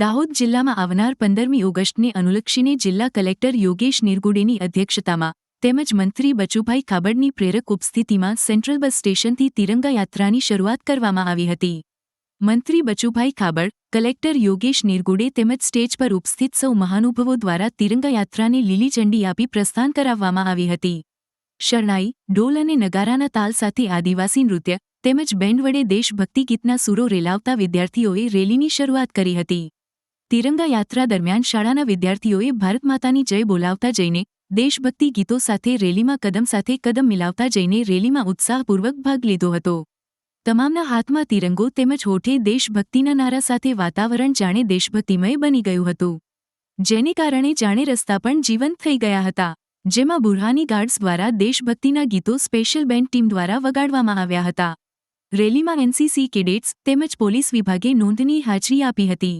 દાહોદ જિલ્લામાં આવનાર પંદરમી ઓગસ્ટને અનુલક્ષીને જિલ્લા કલેક્ટર યોગેશ નિરગુડેની અધ્યક્ષતામાં તેમજ મંત્રી બચુભાઈ ખાબડની પ્રેરક ઉપસ્થિતિમાં સેન્ટ્રલ બસ સ્ટેશનથી તિરંગા યાત્રાની શરૂઆત કરવામાં આવી હતી. મંત્રી બચુભાઈ ખાબડ, કલેક્ટર યોગેશ નિરગુડે તેમજ સ્ટેજ પર ઉપસ્થિત સૌ મહાનુભવો દ્વારા તિરંગા યાત્રાને લીલી ઝંડી આપી પ્રસ્થાન કરાવવામાં આવી હતી. શરણાઈ, ઢોલ અને નગારાના તાલ સાથે આદિવાસી નૃત્ય તેમજ બેન્ડ વડે દેશભક્તિ ગીતના સૂરો રેલાવતા વિદ્યાર્થીઓએ રેલીની શરૂઆત કરી હતી. તિરંગા યાત્રા દરમિયાન શાળાના વિદ્યાર્થીઓએ ભારત માતાની જય બોલાવતા જઈને દેશભક્તિ ગીતો સાથે રેલીમાં કદમ સાથે કદમ મિલાવતા જઈને રેલીમાં ઉત્સાહપૂર્વક ભાગ લીધો હતો. તમામના હાથમાં તિરંગો તેમજ હોઠે દેશભક્તિના નારા સાથે વાતાવરણ જાણે દેશભક્તિમય બની ગયું હતું. જેને કારણે જાણે રસ્તા પણ જીવંત થઈ ગયા હતા. જેમાં બુરહાની ગાર્ડ્સ દ્વારા દેશભક્તિના ગીતો સ્પેશિયલ બેન્ડ ટીમ દ્વારા વગાડવામાં આવ્યા હતા. રેલીમાં એનસીસી કેડેટ્સ તેમજ પોલીસ વિભાગે નોંધની હાજરી આપી હતી.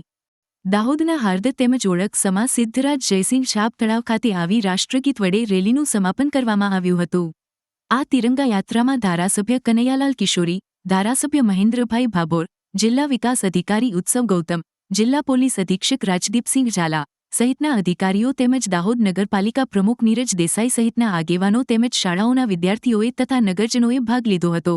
દાહોદના હાર્દ તેમજ ઓળખ સમા સિદ્ધરાજ જયસિંહ છાપ તળાવ ખાતે આવી રાષ્ટ્રગીત વડે રેલીનું સમાપન કરવામાં આવ્યું હતું. આ તિરંગા યાત્રામાં ધારાસભ્ય કનૈયાલાલ કિશોરી, ધારાસભ્ય મહેન્દ્રભાઈ ભાભોર, જિલ્લા વિકાસ અધિકારી ઉત્સવ ગૌતમ, જિલ્લા પોલીસ અધિક્ષક રાજદીપસિંહ ઝાલા, સહિતના અધિકારીઓ તેમજ દાહોદ નગરપાલિકા પ્રમુખ નીરજ દેસાઈ સહિતના આગેવાનો તેમજ શાળાઓના વિદ્યાર્થીઓએ તથા નગરજનોએ ભાગ લીધો હતો.